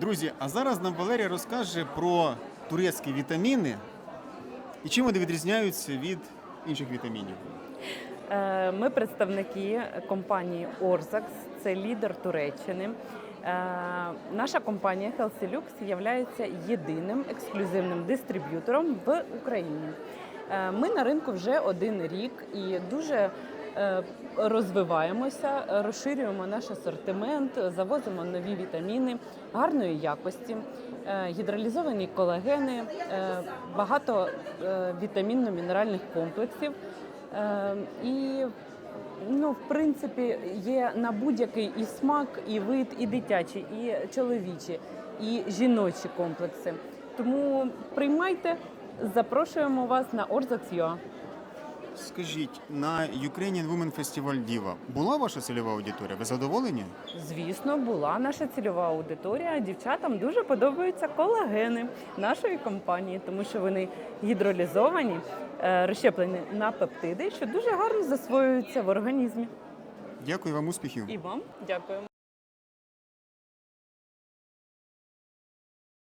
Друзі, а зараз нам Валерія розкаже про турецькі вітаміни і чим вони відрізняються від інших вітамінів. Е, Ми представники компанії Orzax, це лідер Туреччини. Е, Наша компанія HealthyLux є єдиним ексклюзивним дистриб'ютором в Україні. Е, Ми на ринку вже один рік і дуже розвиваємося, розширюємо наш асортимент, завозимо нові вітаміни гарної якості, е, гідролізовані колагени, е, багато е, вітамінно-мінеральних комплексів. Е, І ну, в принципі, є на будь-який і смак, і вид, і дитячі, і чоловічі, і жіночі комплекси. Тому приймайте, запрошуємо вас на Orzax.ua. Скажіть, на Ukrainian Women Festival Diva була ваша цільова аудиторія? Ви задоволені? Звісно, була наша цільова аудиторія. Дівчатам дуже подобаються колагени нашої компанії, тому що вони гідролізовані, е, розщеплені на пептиди, що дуже гарно засвоюються в організмі. Дякую вам успіхів. І вам дякуємо.